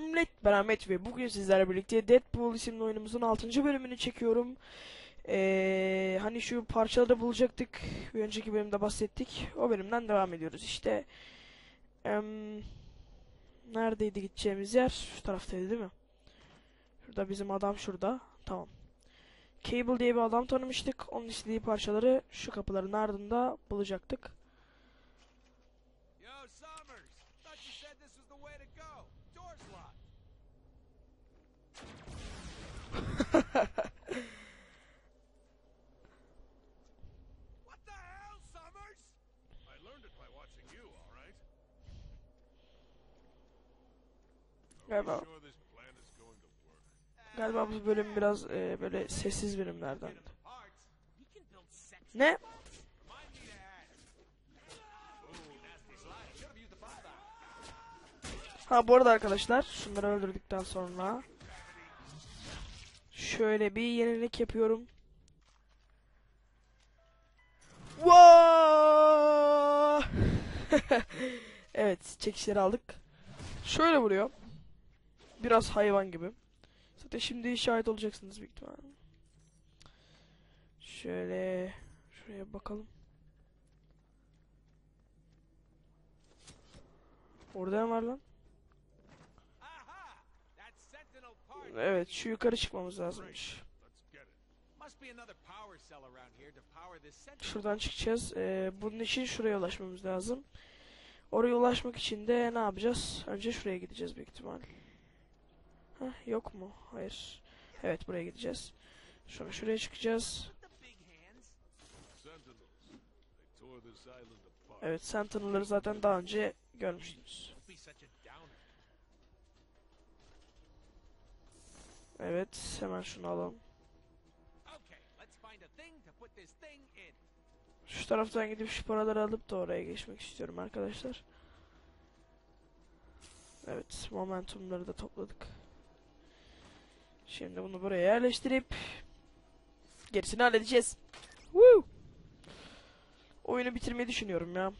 Selamünaleyküm ben Ahmet ve bugün sizlerle birlikte Deadpool isimli oyunumuzun 6. bölümünü çekiyorum. Ee, hani şu parçaları bulacaktık. Bir önceki bölümde bahsettik. O bölümden devam ediyoruz işte. Em, neredeydi gideceğimiz yer? Şu taraftaydı değil mi? Şurada bizim adam şurada. Tamam. Cable diye bir adam tanımıştık. Onun istediği parçaları şu kapıların ardında bulacaktık. Yo, Summers! Thought you said this was the way to go. Door's locked. what the hell, Summers? I learned it by watching you, all right? Are Galiba, we sure this plan is going to work? galiba bu bölüm biraz e, böyle sessiz bölümlerden. Ne? Ha bu arada arkadaşlar şunları öldürdükten sonra şöyle bir yenilik yapıyorum. Wow! evet çekişleri aldık. Şöyle vuruyor. Biraz hayvan gibi. Zaten şimdi şahit olacaksınız büyük ihtimalle. Şöyle şuraya bakalım. Orada ne var lan? Aha! That's Sentinel Park. Evet şu yukarı çıkmamız lazımmış. Şuradan çıkacağız. Ee, bunun için şuraya ulaşmamız lazım. Oraya ulaşmak için de ne yapacağız? Önce şuraya gideceğiz büyük ihtimal. Heh, yok mu? Hayır. Evet buraya gideceğiz. Sonra şuraya çıkacağız. Evet Sentinel'ları zaten daha önce görmüştünüz. Evet hemen şunu alalım. Şu taraftan gidip şu paraları alıp da oraya geçmek istiyorum arkadaşlar. Evet momentumları da topladık. Şimdi bunu buraya yerleştirip gerisini halledeceğiz. Woo! Oyunu bitirmeyi düşünüyorum ya.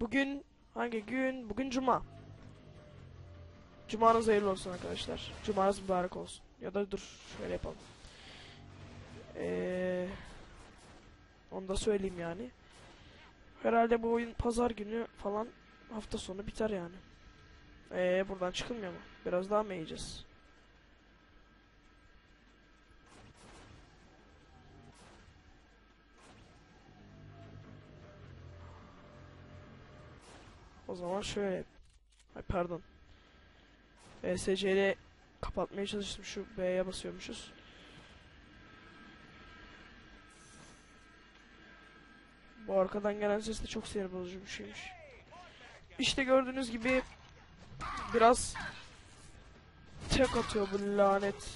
Bugün hangi gün? Bugün cuma. Cumanız hayırlı olsun arkadaşlar. Cumanız mübarek olsun. Ya da dur şöyle yapalım. Eee onu da söyleyeyim yani. Herhalde bu oyun pazar günü falan hafta sonu biter yani. Ee buradan çıkılmıyor mu? Biraz daha mı yiyeceğiz? O zaman şöyle. Ay pardon. ESC ile kapatmaya çalıştım. Şu B'ye basıyormuşuz. Bu arkadan gelen ses de çok sinir bozucu bir şeymiş. İşte gördüğünüz gibi biraz tek atıyor bu lanet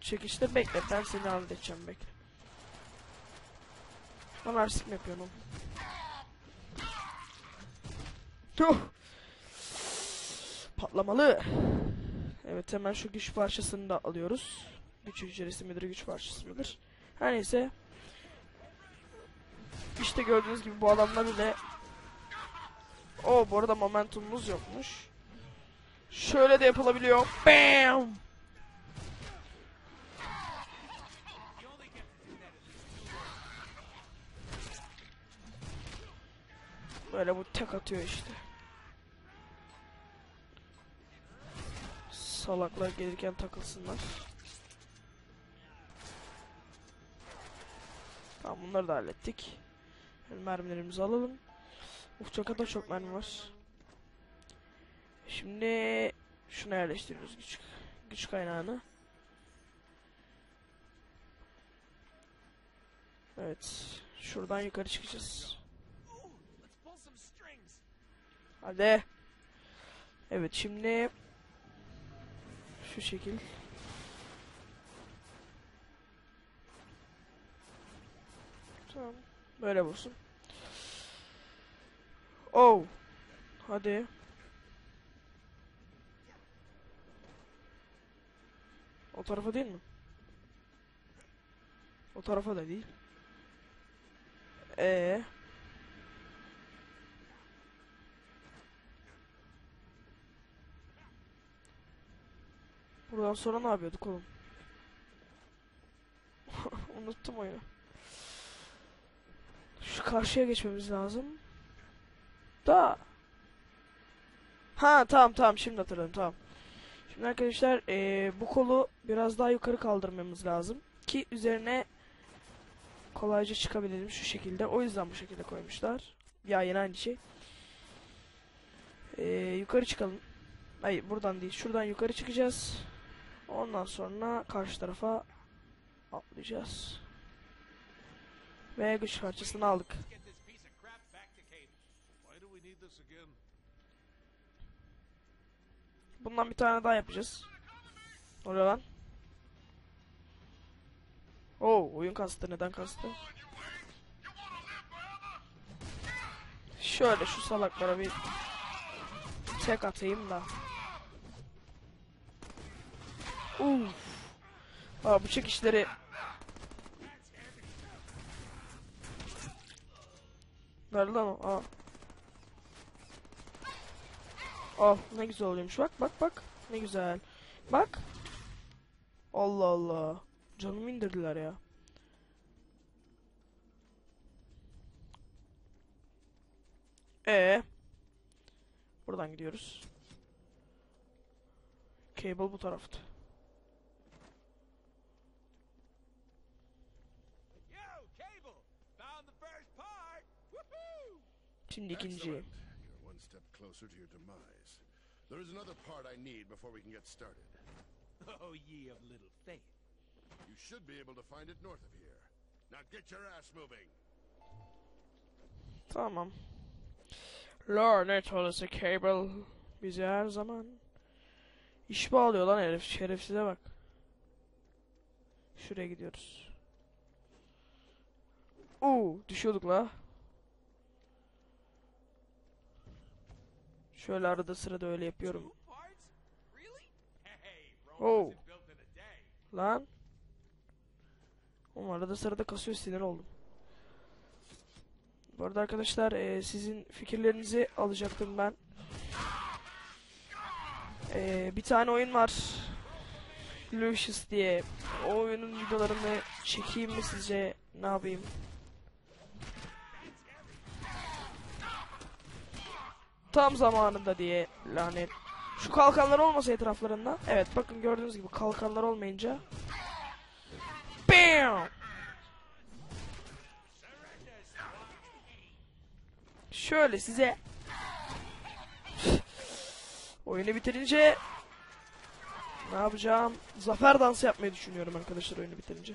çekişte. Bekle ben seni halledeceğim bekle. Bana arsik mi yapıyorsun oğlum? Tuh! Patlamalı. Evet hemen şu güç parçasını da alıyoruz. Güç hücresi midir, güç parçası mıdır? Her neyse. İşte gördüğünüz gibi bu adamlar bile O bu arada momentumumuz yokmuş. Şöyle de yapılabiliyor. Bam! Böyle bu tek atıyor işte. Salaklar gelirken takılsınlar. Tamam bunları da hallettik. Şimdi mermilerimizi alalım. Uf çok çok mermi var. Şimdi şuna yerleştiriyoruz güç, güç kaynağını. Evet. Şuradan yukarı çıkacağız. Hadi. Evet şimdi şu şekil. Tamam. Böyle olsun. Oh. Hadi. O tarafa değil mi? O tarafa da değil. Ee. Buradan sonra ne yapıyorduk oğlum? Unuttum oyunu. Şu karşıya geçmemiz lazım. Da. Ha tamam tamam şimdi hatırladım tamam. Şimdi arkadaşlar eee, bu kolu biraz daha yukarı kaldırmamız lazım. Ki üzerine kolayca çıkabilelim şu şekilde. O yüzden bu şekilde koymuşlar. Ya yine aynı şey. Eee, yukarı çıkalım. Hayır buradan değil. Şuradan yukarı çıkacağız. Ondan sonra karşı tarafa atlayacağız. Ve güç parçasını aldık. Bundan bir tane daha yapacağız. Oraya lan. Oo, oyun kastı. Neden kastı? Şöyle şu salaklara bir tek atayım da. Uf. Aa, bu çekişleri. Nerede lan o? Aa. Oh ne güzel oluyormuş. Bak bak bak. Ne güzel. Bak. Allah Allah. Canımı indirdiler ya. Ee? Buradan gidiyoruz. Cable bu tarafta Yo, Cable! Found the first part! Woohoo! Şimdi ikinci one step closer to your demise. There is another part I need before we can get started. Oh, ye of little faith. You should be able to find it north of here. Now get your ass moving. Tamam. Lanet olası Cable. Bize her zaman iş bağlıyor lan herif. Şerefsize bak. Şuraya gidiyoruz. Oo, düşüyorduk la. Şöyle arada sırada öyle yapıyorum. Oh. Lan. Oğlum arada sırada kasıyor sinir oldum. Bu arada arkadaşlar eee, sizin fikirlerinizi alacaktım ben. Eee, bir tane oyun var. Lucius diye. O oyunun videolarını çekeyim mi sizce? Ne yapayım? Tam zamanında diye lanet. Şu kalkanlar olmasa etraflarında. Evet bakın gördüğünüz gibi kalkanlar olmayınca. Bam! Şöyle size oyunu bitirince ne yapacağım? Zafer dansı yapmayı düşünüyorum arkadaşlar oyunu bitirince.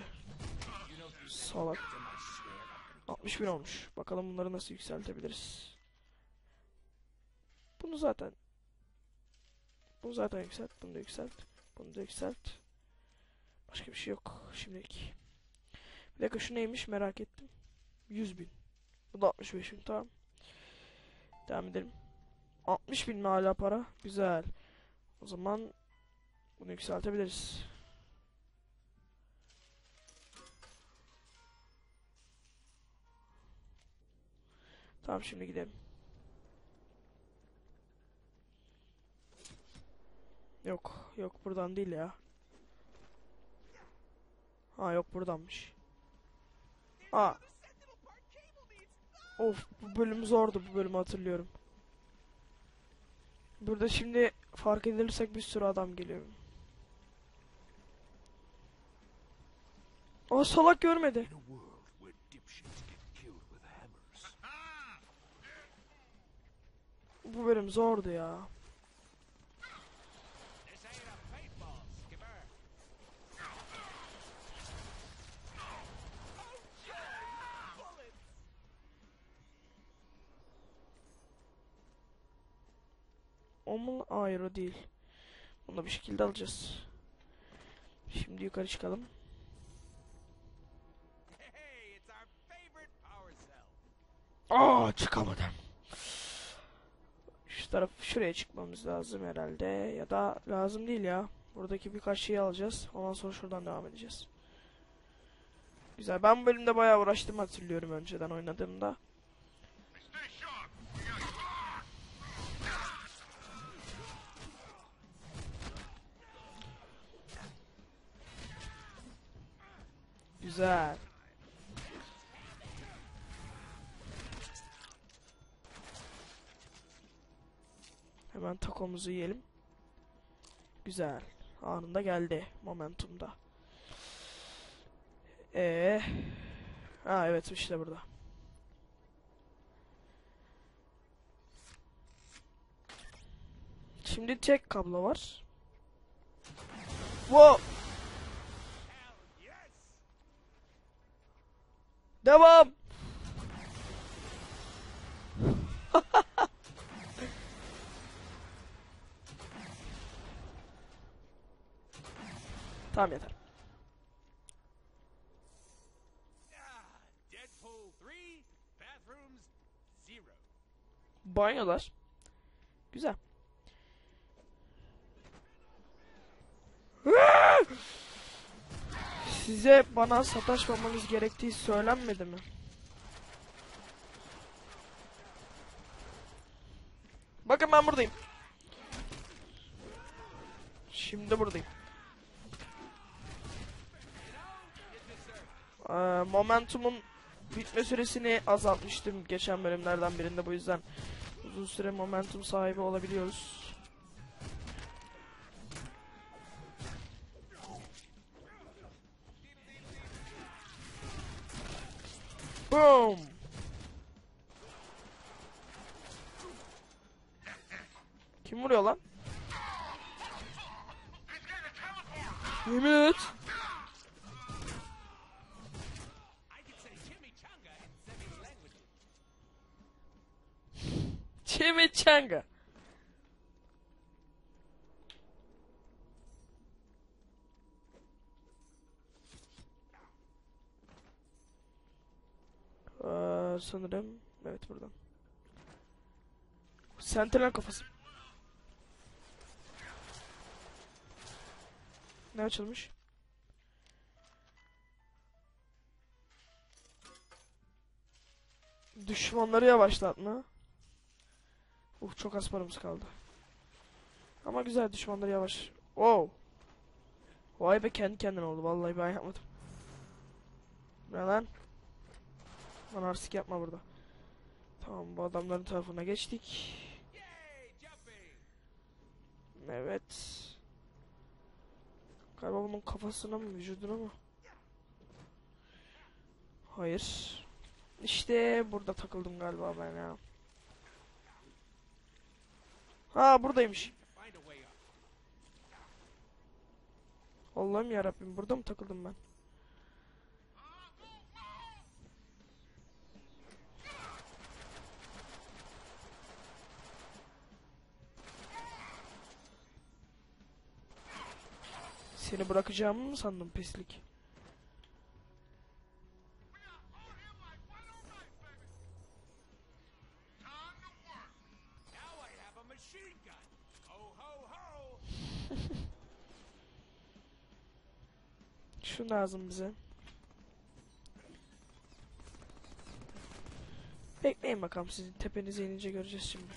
Salak. 60 bin olmuş. Bakalım bunları nasıl yükseltebiliriz. Bunu zaten bunu zaten yükselt. Bunu da yükselt. Bunu da yükselt. Başka bir şey yok şimdilik. Bir dakika şu neymiş merak ettim. 100 bin. Bu da 65 bin tamam. Devam edelim. 60 bin mi hala para? Güzel. O zaman bunu yükseltebiliriz. Tamam şimdi gidelim. Yok, yok buradan değil ya. Ha yok buradanmış. Aa. Of bu bölüm zordu bu bölümü hatırlıyorum. Burada şimdi fark edilirsek bir sürü adam geliyor. Aa salak görmedi. Bu bölüm zordu ya. O mu? Hayır o değil. Bunu bir şekilde alacağız. Şimdi yukarı çıkalım. Aa çıkamadım. Şu taraf şuraya çıkmamız lazım herhalde ya da lazım değil ya. Buradaki birkaç şeyi alacağız. Ondan sonra şuradan devam edeceğiz. Güzel. Ben bu bölümde bayağı uğraştım hatırlıyorum önceden oynadığımda. Güzel. Hemen takomuzu yiyelim. Güzel. Anında geldi. Momentumda. Ee, ha evet işte burada. Şimdi tek kablo var. Wow. Devam. tamam yeter. Deadpool 3, bathrooms 0. Banyolar. Güzel. Size bana sataşmamanız gerektiği söylenmedi mi? Bakın ben buradayım. Şimdi buradayım. Ee, momentumun bitme süresini azaltmıştım geçen bölümlerden birinde bu yüzden uzun süre momentum sahibi olabiliyoruz. Boom. Kim vuruyor lan? Yemin et. Chimichanga Ee, sanırım evet buradan. Sentinel kafası. Ne açılmış? Düşmanları yavaşlatma. Uf çok az paramız kaldı. Ama güzel düşmanlar yavaş. Wow. Vay be kendi kendine oldu. Vallahi ben yapmadım. Ne lan? Lan arsik yapma burada. Tamam bu adamların tarafına geçtik. Evet. Galiba bunun kafasına mı vücuduna mı? Hayır. İşte burada takıldım galiba ben ya. Ha buradaymış. Allah'ım yarabbim burada mı takıldım ben? Seni bırakacağımı mı sandın pislik? Şu lazım bize. Bekleyin bakalım sizin tepenize inince göreceğiz şimdi.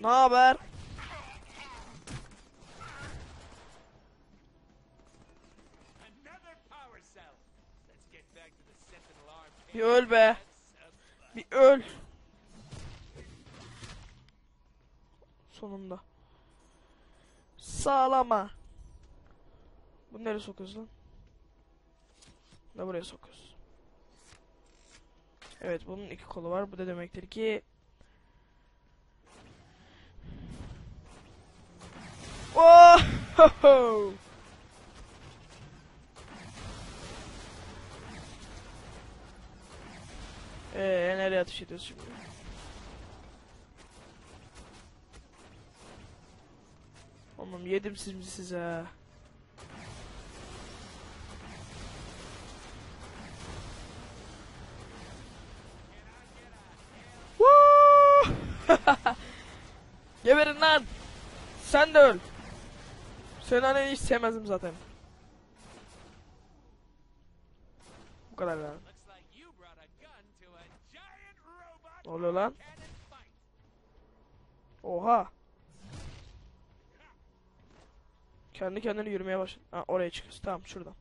Ne haber? Bir öl be. Bir öl. Sonunda. Sağlama. Bunu nereye sokuyoruz lan? Da buraya sokuyoruz. Evet bunun iki kolu var. Bu da demektir ki Oh! Eee nereye ateş ediyoruz şimdi? Oğlum yedim sizi size. Geberin lan! Sen de öl! Seni hani hiç sevmezdim zaten. Bu kadar lan. Ne oluyor lan? Oha. Kendi kendine yürümeye başladı. Ha oraya çıkıyoruz. Tamam şuradan.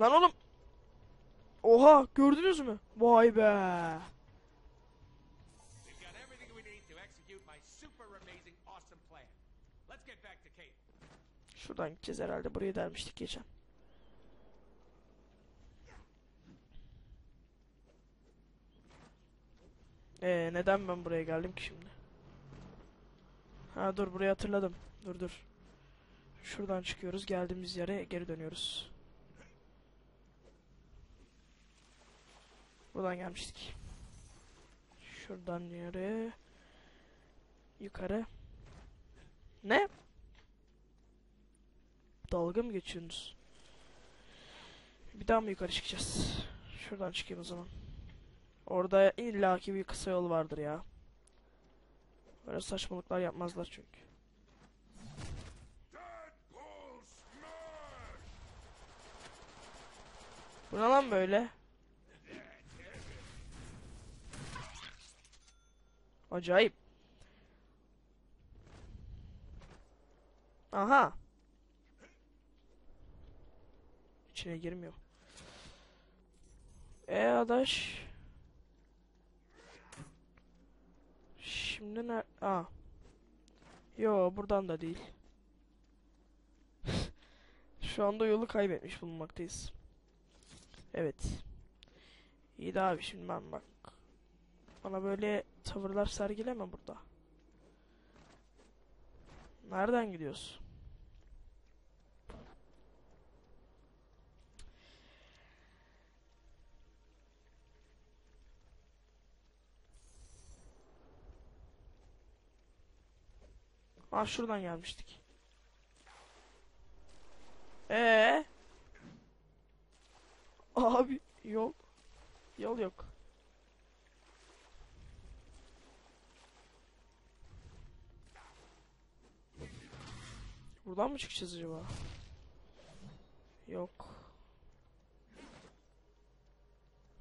Lan oğlum. Oha gördünüz mü? Vay be. Şuradan gideceğiz herhalde. Burayı dermiştik geçen. Ee, neden ben buraya geldim ki şimdi? Ha dur burayı hatırladım. Dur dur. Şuradan çıkıyoruz. Geldiğimiz yere geri dönüyoruz. Buradan gelmiştik. Şuradan yere. Yukarı. Ne? Dalga mı geçiyorsunuz? Bir daha mı yukarı çıkacağız? Şuradan çıkayım o zaman. Orada illaki bir kısa yol vardır ya. Böyle saçmalıklar yapmazlar çünkü. Bu ne lan böyle? Acayip. Aha. İçine girmiyor. E adaş. Şimdi ne? Aa. Yo buradan da değil. Şu anda yolu kaybetmiş bulunmaktayız. Evet. İyi de abi şimdi ben bak. Bana böyle tavırlar sergileme burada. Nereden gidiyoruz? Aa şuradan gelmiştik. Ee? Abi yol yol yok. Buradan mı çıkacağız acaba? Yok.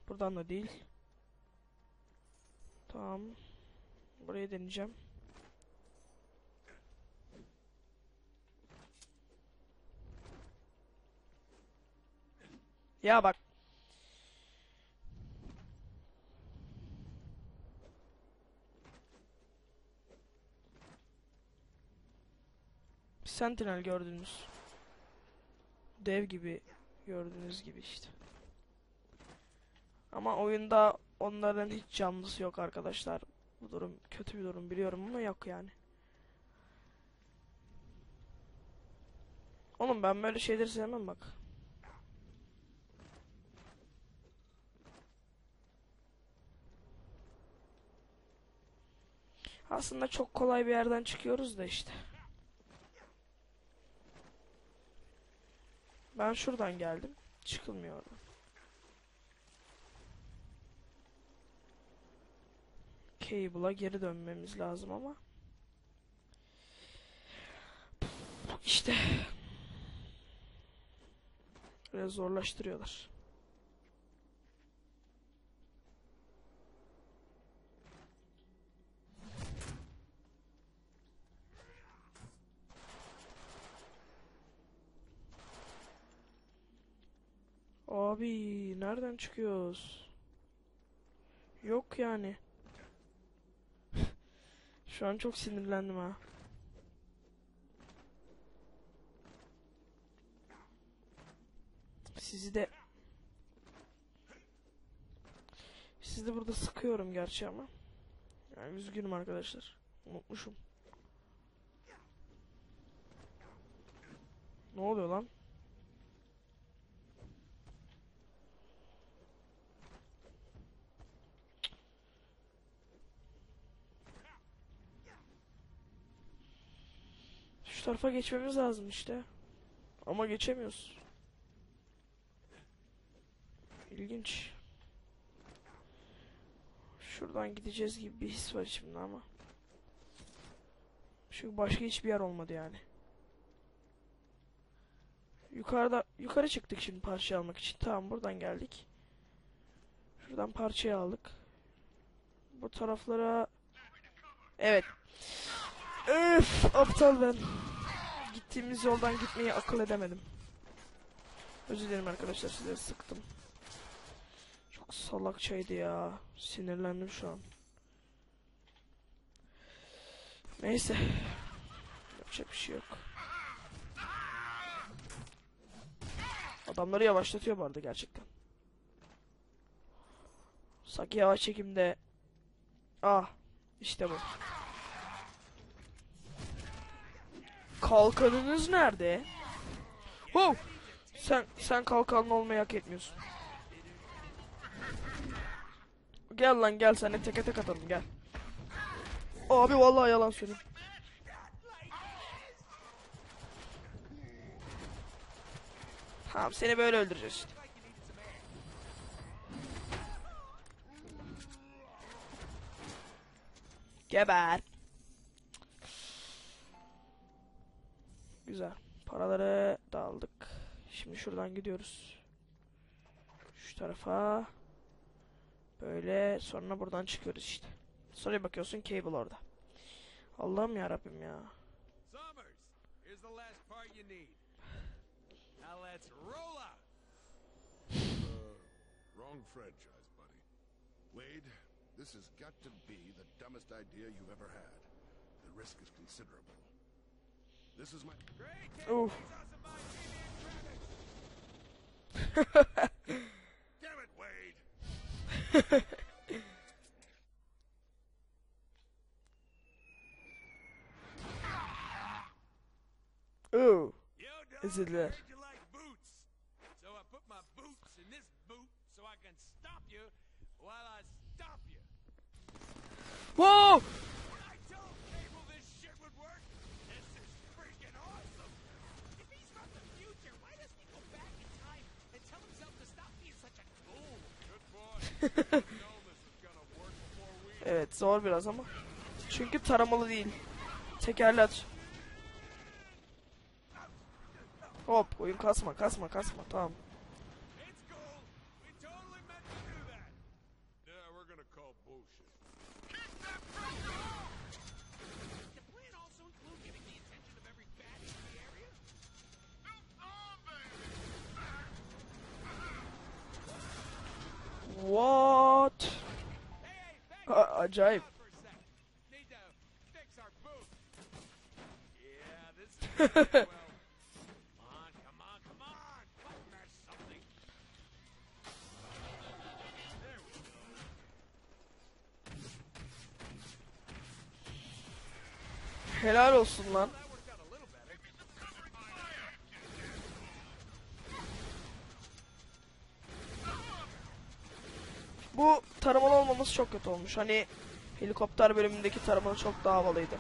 Buradan da değil. Tamam. Burayı deneyeceğim. Ya bak. Sentinel gördünüz. Dev gibi gördüğünüz gibi işte. Ama oyunda onların hiç canlısı yok arkadaşlar. Bu durum kötü bir durum biliyorum ama yok yani. Oğlum ben böyle şeyleri sevmem bak. Aslında çok kolay bir yerden çıkıyoruz da işte. Ben şuradan geldim. Çıkılmıyor oradan. Cable'a geri dönmemiz lazım ama. İşte. Biraz zorlaştırıyorlar. Abi nereden çıkıyoruz? Yok yani. Şu an çok sinirlendim ha. Sizi de Sizi de burada sıkıyorum gerçi ama. Yani üzgünüm arkadaşlar. Unutmuşum. Ne oluyor lan? Tarafa geçmemiz lazım işte. Ama geçemiyoruz. İlginç. Şuradan gideceğiz gibi bir his var içimde ama. Çünkü başka hiçbir yer olmadı yani. Yukarıda yukarı çıktık şimdi parça almak için. Tamam buradan geldik. Şuradan parçayı aldık. Bu taraflara Evet. Öf aptal ben. Gittiğimiz yoldan gitmeyi akıl edemedim. Özür dilerim arkadaşlar size sıktım. Çok salakçaydı ya. Sinirlendim şu an. Neyse. Yapacak bir şey yok. Adamları yavaşlatıyor bu arada gerçekten. Sanki yavaş çekimde. Ah. işte bu. Kalkanınız nerede? Wow. Sen sen kalkanlı olmayı hak etmiyorsun. Gel lan gel de teke tek atalım gel. Abi vallahi yalan söylüyorum. Tamam seni böyle öldüreceğiz işte. Geber. Güzel. Paraları da aldık. Şimdi şuradan gidiyoruz. Şu tarafa. Böyle sonra buradan çıkıyoruz işte. Sonra bakıyorsun cable orada. Allah'ım ya Rabbim ya. Summers, here's the last part you need. Now let's roll out. Wrong franchise, buddy. Wade, this has got to be the dumbest idea you've ever had. The risk is considerable. This is my. Great, awesome. Damn it, Wade! Ooh. Yo, dog, Ezildiler. I you like boots. So I put my boots in this boot so I can stop you while I stop you. Whoa! Evet zor biraz ama. Çünkü taramalı değil. Tekerli aç. Hop oyun kasma kasma kasma tamam. Go. Helal olsun lan. Bu taramalı olmaması çok kötü olmuş. Hani helikopter bölümündeki taramalı çok daha havalıydı.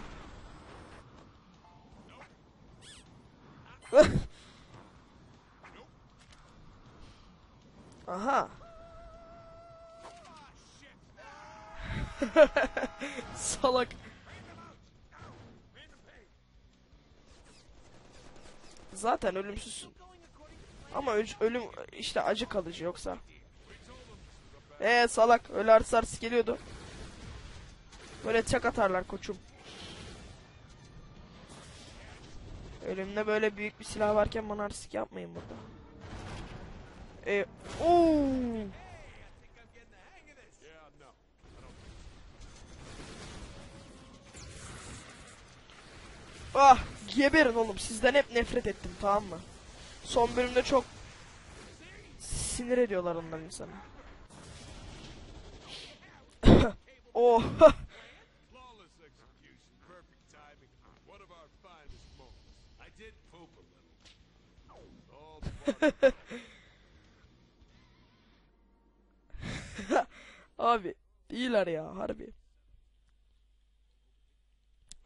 Aha. Salak. Zaten ölümsüzsün. Ama ölüm işte acı kalıcı yoksa. Ee salak öyle artist artist geliyordu. Böyle çak atarlar koçum. Elimde böyle büyük bir silah varken bana artistik yapmayın burada. Ee, ooo. Ah geberin oğlum sizden hep nefret ettim tamam mı? Son bölümde çok sinir ediyorlar ondan insanı. of abi iyiler ya harbi.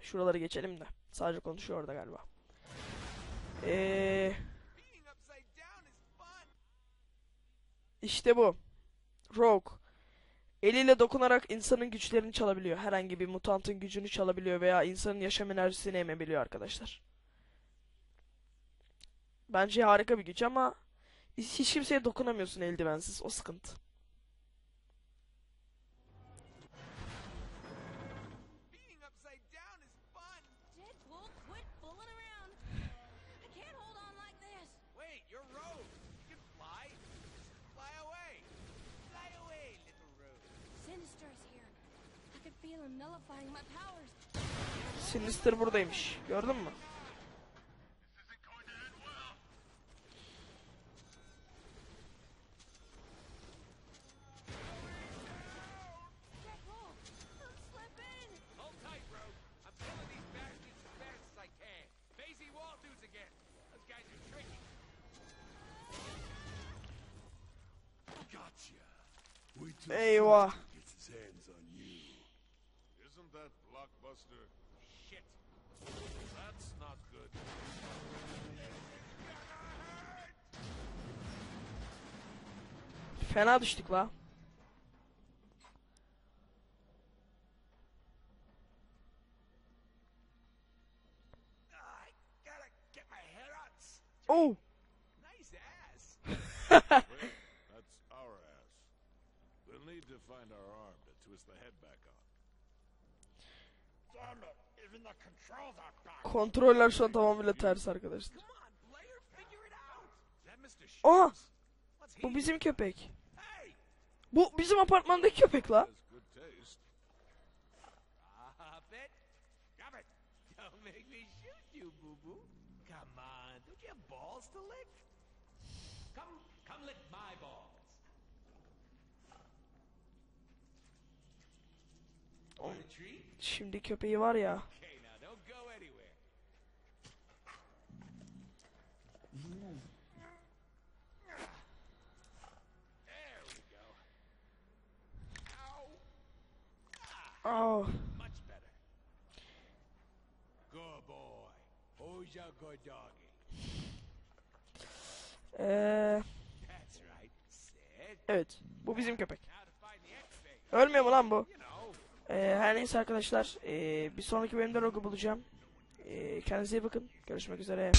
Şuraları geçelim de. Sadece konuşuyor orada galiba. Eee işte bu. Rogue. Eliyle dokunarak insanın güçlerini çalabiliyor. Herhangi bir mutantın gücünü çalabiliyor veya insanın yaşam enerjisini emebiliyor arkadaşlar. Bence harika bir güç ama hiç kimseye dokunamıyorsun eldivensiz. O sıkıntı. Sinister buradaymış. Gördün mü? Eyvah. Isn't that Blockbuster? Shit. That's not good. Fena düştük la. I gotta get my head on. s- Oh. Nice ass. Wait, that's our ass. We'll need to find our arm to twist the head back Kontroller şu an tamamıyla ters arkadaşlar. Come he? Bu bizim köpek. Bu bizim apartmandaki köpek la. has good taste. Stop it. Stop it. Don't make me shoot you, boo-boo. Come on. Don't you have balls to lick? Come, come lick my balls. Want a treat? Şimdi köpeği var ya. Oh. Ee, evet. Bu bizim köpek. Ölmüyor mu lan bu? Ee, her neyse arkadaşlar. ee, bir sonraki bölümde Rogue'u bulacağım. Ee, kendinize iyi bakın. Görüşmek üzere.